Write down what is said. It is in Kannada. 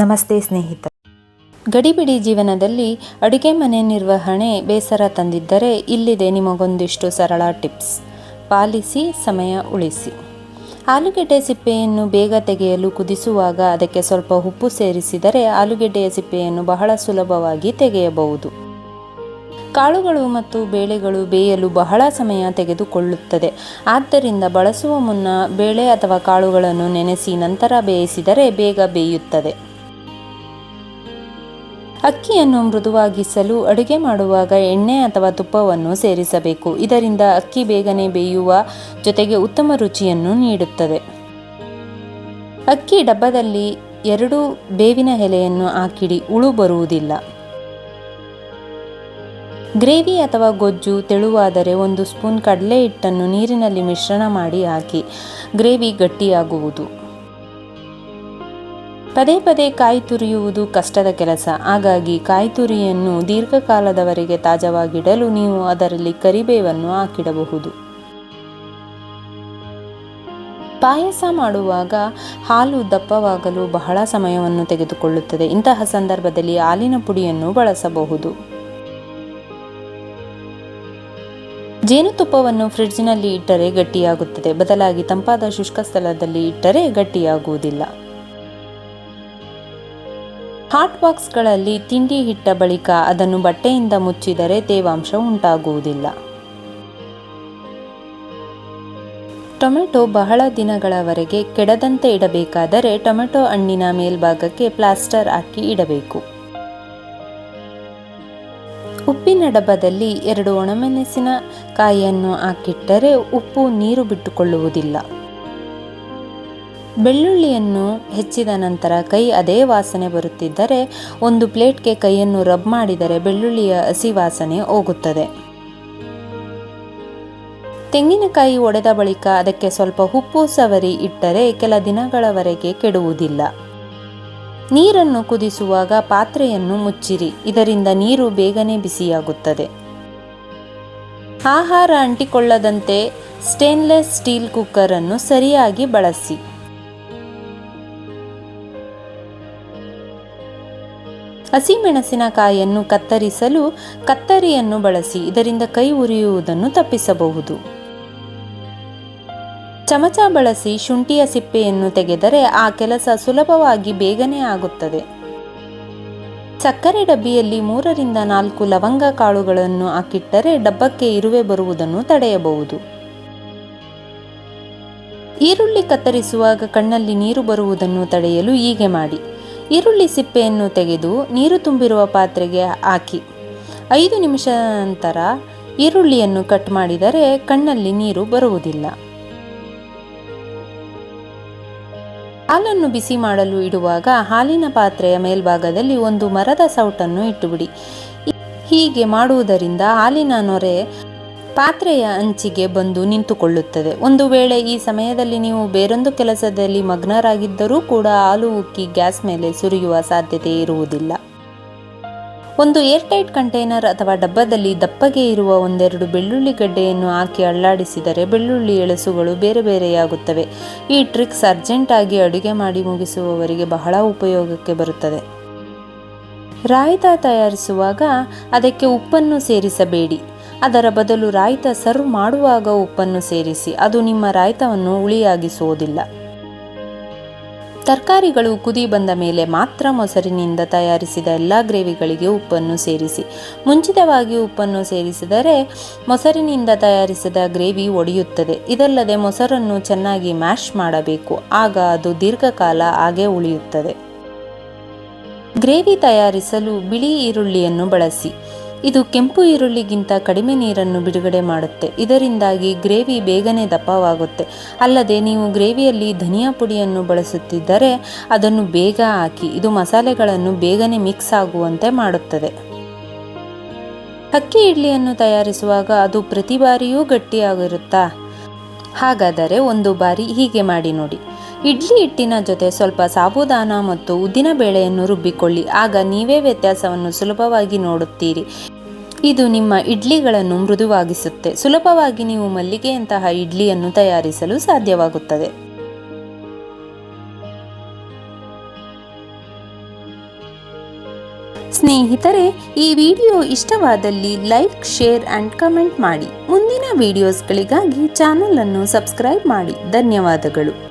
ನಮಸ್ತೆ ಸ್ನೇಹಿತ ಗಡಿಬಿಡಿ ಜೀವನದಲ್ಲಿ ಅಡುಗೆ ಮನೆ ನಿರ್ವಹಣೆ ಬೇಸರ ತಂದಿದ್ದರೆ ಇಲ್ಲಿದೆ ನಿಮಗೊಂದಿಷ್ಟು ಸರಳ ಟಿಪ್ಸ್. ಪಾಲಿಸಿ, ಸಮಯ ಉಳಿಸಿ. ಆಲೂಗೆಡ್ಡೆ ಸಿಪ್ಪೆಯನ್ನು ಬೇಗ ತೆಗೆಯಲು ಕುದಿಸುವಾಗ ಅದಕ್ಕೆ ಸ್ವಲ್ಪ ಉಪ್ಪು ಸೇರಿಸಿದರೆ ಆಲೂಗೆಡ್ಡೆಯ ಸಿಪ್ಪೆಯನ್ನು ಬಹಳ ಸುಲಭವಾಗಿ ತೆಗೆಯಬಹುದು. ಕಾಳುಗಳು ಮತ್ತು ಬೇಳೆಗಳು ಬೇಯಲು ಬಹಳ ಸಮಯ ತೆಗೆದುಕೊಳ್ಳುತ್ತದೆ. ಆದ್ದರಿಂದ ಬಳಸುವ ಮುನ್ನ ಬೇಳೆ ಅಥವಾ ಕಾಳುಗಳನ್ನು ನೆನೆಸಿ ನಂತರ ಬೇಯಿಸಿದರೆ ಬೇಗ ಬೇಯುತ್ತದೆ. ಅಕ್ಕಿಯನ್ನು ಮೃದುವಾಗಿಸಲು ಅಡುಗೆ ಮಾಡುವಾಗ ಎಣ್ಣೆ ಅಥವಾ ತುಪ್ಪವನ್ನು ಸೇರಿಸಬೇಕು. ಇದರಿಂದ ಅಕ್ಕಿ ಬೇಗನೆ ಬೇಯುವ ಜೊತೆಗೆ ಉತ್ತಮ ರುಚಿಯನ್ನು ನೀಡುತ್ತದೆ. ಅಕ್ಕಿ ಡಬ್ಬದಲ್ಲಿ ಎರಡು ಬೇವಿನ ಎಲೆಯನ್ನು ಹಾಕಿಡಿ ಉಳು ಬರುವುದಿಲ್ಲ. ಗ್ರೇವಿ ಅಥವಾ ಗೊಜ್ಜು ತೆಳುವಾದರೆ ಒಂದು ಸ್ಪೂನ್ ಕಡಲೆ ಹಿಟ್ಟನ್ನು ನೀರಿನಲ್ಲಿ ಮಿಶ್ರಣ ಮಾಡಿ ಹಾಕಿ, ಗ್ರೇವಿ ಗಟ್ಟಿಯಾಗುವುದು. ಪದೇ ಪದೇ ಕಾಯಿ ತುರಿಯುವುದು ಕಷ್ಟದ ಕೆಲಸ. ಹಾಗಾಗಿ ಕಾಯಿ ತುರಿಯನ್ನು ದೀರ್ಘಕಾಲದವರೆಗೆ ತಾಜವಾಗಿಡಲು ನೀವು ಅದರಲ್ಲಿ ಕರಿಬೇವನ್ನು ಹಾಕಿಡಬಹುದು. ಪಾಯಸ ಮಾಡುವಾಗ ಹಾಲು ದಪ್ಪವಾಗಲು ಬಹಳ ಸಮಯವನ್ನು ತೆಗೆದುಕೊಳ್ಳುತ್ತದೆ. ಇಂತಹ ಸಂದರ್ಭದಲ್ಲಿ ಹಾಲಿನ ಪುಡಿಯನ್ನು ಬಳಸಬಹುದು. ಜೇನುತುಪ್ಪವನ್ನು ಫ್ರಿಡ್ಜ್ನಲ್ಲಿ ಇಟ್ಟರೆ ಗಟ್ಟಿಯಾಗುತ್ತದೆ. ಬದಲಾಗಿ ತಂಪಾದ ಶುಷ್ಕ ಸ್ಥಳದಲ್ಲಿ ಇಟ್ಟರೆ ಗಟ್ಟಿಯಾಗುವುದಿಲ್ಲ. ಹಾಟ್ ಬಾಕ್ಸ್ಗಳಲ್ಲಿ ತಿಂಡಿ ಇಟ್ಟ ಬಳಿಕ ಅದನ್ನು ಬಟ್ಟೆಯಿಂದ ಮುಚ್ಚಿದರೆ ತೇವಾಂಶ ಉಂಟಾಗುವುದಿಲ್ಲ. ಟೊಮೆಟೊ ಬಹಳ ದಿನಗಳವರೆಗೆ ಕೆಡದಂತೆ ಇಡಬೇಕಾದರೆ ಟೊಮೆಟೊ ಹಣ್ಣಿನ ಮೇಲ್ಭಾಗಕ್ಕೆ ಪ್ಲಾಸ್ಟರ್ ಹಾಕಿ ಇಡಬೇಕು. ಉಪ್ಪಿನ ಡಬ್ಬದಲ್ಲಿ ಎರಡು ಒಣಮೆಣಸಿನ ಕಾಯಿಯನ್ನು ಹಾಕಿಟ್ಟರೆ ಉಪ್ಪು ನೀರು ಬಿಟ್ಟುಕೊಳ್ಳುವುದಿಲ್ಲ. ಬೆಳ್ಳುಳ್ಳಿಯನ್ನು ಹೆಚ್ಚಿದ ನಂತರ ಕೈ ಅದೇ ವಾಸನೆ ಬರುತ್ತಿದ್ದರೆ ಒಂದು ಪ್ಲೇಟ್ಗೆ ಕೈಯನ್ನು ರಬ್ ಮಾಡಿದರೆ ಬೆಳ್ಳುಳ್ಳಿಯ ಹಸಿ ವಾಸನೆ ಹೋಗುತ್ತದೆ. ತೆಂಗಿನಕಾಯಿ ಒಡೆದ ಬಳಿಕ ಅದಕ್ಕೆ ಸ್ವಲ್ಪ ಉಪ್ಪು ಸವರಿ ಇಟ್ಟರೆ ಕೆಲ ದಿನಗಳವರೆಗೆ ಕೆಡುವುದಿಲ್ಲ. ನೀರನ್ನು ಕುದಿಸುವಾಗ ಪಾತ್ರೆಯನ್ನು ಮುಚ್ಚಿರಿ, ಇದರಿಂದ ನೀರು ಬೇಗನೆ ಬಿಸಿಯಾಗುತ್ತದೆ. ಆಹಾರ ಅಂಟಿಕೊಳ್ಳದಂತೆ ಸ್ಟೇನ್ಲೆಸ್ ಸ್ಟೀಲ್ ಕುಕ್ಕರ್ ಅನ್ನು ಸರಿಯಾಗಿ ಬಳಸಿ. ಹಸಿಮೆಣಸಿನಕಾಯಿಯನ್ನು ಕತ್ತರಿಸಲು ಕತ್ತರಿಯನ್ನು ಬಳಸಿ ಇದರಿಂದ ಕೈ ಉರಿಯುವುದನ್ನು ತಪ್ಪಿಸಬಹುದು. ಚಮಚ ಬಳಸಿ ಶುಂಠಿಯ ಸಿಪ್ಪೆಯನ್ನು ತೆಗೆದರೆ ಆ ಕೆಲಸ ಸುಲಭವಾಗಿ ಬೇಗನೆ ಆಗುತ್ತದೆ. ಸಕ್ಕರೆ ಡಬ್ಬಿಯಲ್ಲಿ ಮೂರರಿಂದ ನಾಲ್ಕು ಲವಂಗ ಕಾಳುಗಳನ್ನು ಹಾಕಿಟ್ಟರೆ ಡಬ್ಬಕ್ಕೆ ಇರುವೆ ಬರುವುದನ್ನು ತಡೆಯಬಹುದು. ಈರುಳ್ಳಿ ಕತ್ತರಿಸುವಾಗ ಕಣ್ಣಲ್ಲಿ ನೀರು ಬರುವುದನ್ನು ತಡೆಯಲು ಹೀಗೆ ಮಾಡಿ. ಈರುಳ್ಳಿ ಸಿಪ್ಪೆಯನ್ನು ತೆಗೆದು ನೀರು ತುಂಬಿರುವ ಪಾತ್ರೆಗೆ ಹಾಕಿ. ಐದು ನಿಮಿಷ ನಂತರ ಈರುಳ್ಳಿಯನ್ನು ಕಟ್ ಮಾಡಿದರೆ ಕಣ್ಣಲ್ಲಿ ನೀರು ಬರುವುದಿಲ್ಲ. ಹಾಲನ್ನು ಬಿಸಿ ಮಾಡಲು ಇಡುವಾಗ ಹಾಲಿನ ಪಾತ್ರೆಯ ಮೇಲ್ಭಾಗದಲ್ಲಿ ಒಂದು ಮರದ ಸೌಟನ್ನು ಇಟ್ಟುಬಿಡಿ. ಹೀಗೆ ಮಾಡುವುದರಿಂದ ಹಾಲಿನ ನೊರೆ ಪಾತ್ರೆಯ ಅಂಚಿಗೆ ಬಂದು ನಿಂತುಕೊಳ್ಳುತ್ತದೆ. ಒಂದು ವೇಳೆ ಈ ಸಮಯದಲ್ಲಿ ನೀವು ಬೇರೊಂದು ಕೆಲಸದಲ್ಲಿ ಮಗ್ನರಾಗಿದ್ದರೂ ಕೂಡ ಹಾಲು ಉಕ್ಕಿ ಗ್ಯಾಸ್ ಮೇಲೆ ಸುರಿಯುವ ಸಾಧ್ಯತೆ ಇರುವುದಿಲ್ಲ. ಒಂದು ಏರ್ಟೈಟ್ ಕಂಟೈನರ್ ಅಥವಾ ಡಬ್ಬದಲ್ಲಿ ದಪ್ಪಗೆ ಇರುವ ಒಂದೆರಡು ಬೆಳ್ಳುಳ್ಳಿ ಗಡ್ಡೆಯನ್ನು ಹಾಕಿ ಅಳ್ಳಾಡಿಸಿದರೆ ಬೆಳ್ಳುಳ್ಳಿ ಎಳಸುಗಳು ಬೇರೆ ಬೇರೆಯಾಗುತ್ತವೆ. ಈ ಟ್ರಿಕ್ಸ್ ಅರ್ಜೆಂಟಾಗಿ ಅಡುಗೆ ಮಾಡಿ ಮುಗಿಸುವವರಿಗೆ ಬಹಳ ಉಪಯೋಗಕ್ಕೆ ಬರುತ್ತದೆ. ರಾಯ್ತ ತಯಾರಿಸುವಾಗ ಅದಕ್ಕೆ ಉಪ್ಪನ್ನು ಸೇರಿಸಬೇಡಿ. ಅದರ ಬದಲು ರಾಯ್ತ ಸರ್ವ್ ಮಾಡುವಾಗ ಉಪ್ಪನ್ನು ಸೇರಿಸಿ, ಅದು ನಿಮ್ಮ ರಾಯ್ತವನ್ನು ಹುಳಿಯಾಗಿಸುವುದಿಲ್ಲ. ತರಕಾರಿಗಳು ಕುದಿ ಬಂದ ಮೇಲೆ ಮಾತ್ರ ಮೊಸರಿನಿಂದ ತಯಾರಿಸಿದ ಎಲ್ಲ ಗ್ರೇವಿಗಳಿಗೆ ಉಪ್ಪನ್ನು ಸೇರಿಸಿ. ಮುಂಚಿತವಾಗಿ ಉಪ್ಪನ್ನು ಸೇರಿಸಿದರೆ ಮೊಸರಿನಿಂದ ತಯಾರಿಸಿದ ಗ್ರೇವಿ ಒಡೆಯುತ್ತದೆ. ಇದಲ್ಲದೆ ಮೊಸರನ್ನು ಚೆನ್ನಾಗಿ ಮ್ಯಾಶ್ ಮಾಡಬೇಕು. ಆಗ ಅದು ದೀರ್ಘಕಾಲ ಹಾಗೆ ಉಳಿಯುತ್ತದೆ. ಗ್ರೇವಿ ತಯಾರಿಸಲು ಬಿಳಿ ಈರುಳ್ಳಿಯನ್ನು ಬಳಸಿ. ಇದು ಕೆಂಪು ಈರುಳ್ಳಿಗಿಂತ ಕಡಿಮೆ ನೀರನ್ನು ಬಿಡುಗಡೆ ಮಾಡುತ್ತೆ. ಇದರಿಂದಾಗಿ ಗ್ರೇವಿ ಬೇಗನೆ ದಪ್ಪವಾಗುತ್ತೆ. ಅಲ್ಲದೆ ನೀವು ಗ್ರೇವಿಯಲ್ಲಿ ಧನಿಯಾ ಪುಡಿಯನ್ನು ಬಳಸುತ್ತಿದ್ದರೆ ಅದನ್ನು ಬೇಗ ಹಾಕಿ, ಇದು ಮಸಾಲೆಗಳನ್ನು ಬೇಗನೆ ಮಿಕ್ಸ್ ಆಗುವಂತೆ ಮಾಡುತ್ತದೆ. ಅಕ್ಕಿ ಇಡ್ಲಿಯನ್ನು ತಯಾರಿಸುವಾಗ ಅದು ಪ್ರತಿ ಬಾರಿಯೂ ಗಟ್ಟಿಯಾಗಿರುತ್ತಾ? ಹಾಗಾದರೆ ಒಂದು ಬಾರಿ ಹೀಗೆ ಮಾಡಿ ನೋಡಿ. ಇಡ್ಲಿ ಹಿಟ್ಟಿನ ಜೊತೆ ಸ್ವಲ್ಪ ಸಾಬುದಾನ ಮತ್ತು ಉದ್ದಿನ ಬೇಳೆಯನ್ನು ರುಬ್ಬಿಕೊಳ್ಳಿ. ಆಗ ನೀವೇ ವ್ಯತ್ಯಾಸವನ್ನು ಸುಲಭವಾಗಿ ನೋಡುತ್ತೀರಿ. ಇದು ನಿಮ್ಮ ಇಡ್ಲಿಗಳನ್ನು ಮೃದುವಾಗಿಸುತ್ತೆ. ಸುಲಭವಾಗಿ ನೀವು ಮಲ್ಲಿಗೆಯಂತಹ ಇಡ್ಲಿಯನ್ನು ತಯಾರಿಸಲು ಸಾಧ್ಯವಾಗುತ್ತದೆ. ಸ್ನೇಹಿತರೆ, ಈ ವಿಡಿಯೋ ಇಷ್ಟವಾದಲ್ಲಿ ಲೈಕ್, ಶೇರ್ ಆ್ಯಂಡ್ ಕಮೆಂಟ್ ಮಾಡಿ. ಮುಂದಿನ ವಿಡಿಯೋಸ್ಗಳಿಗಾಗಿ ಚಾನಲನ್ನು ಸಬ್ಸ್ಕ್ರೈಬ್ ಮಾಡಿ. ಧನ್ಯವಾದಗಳು.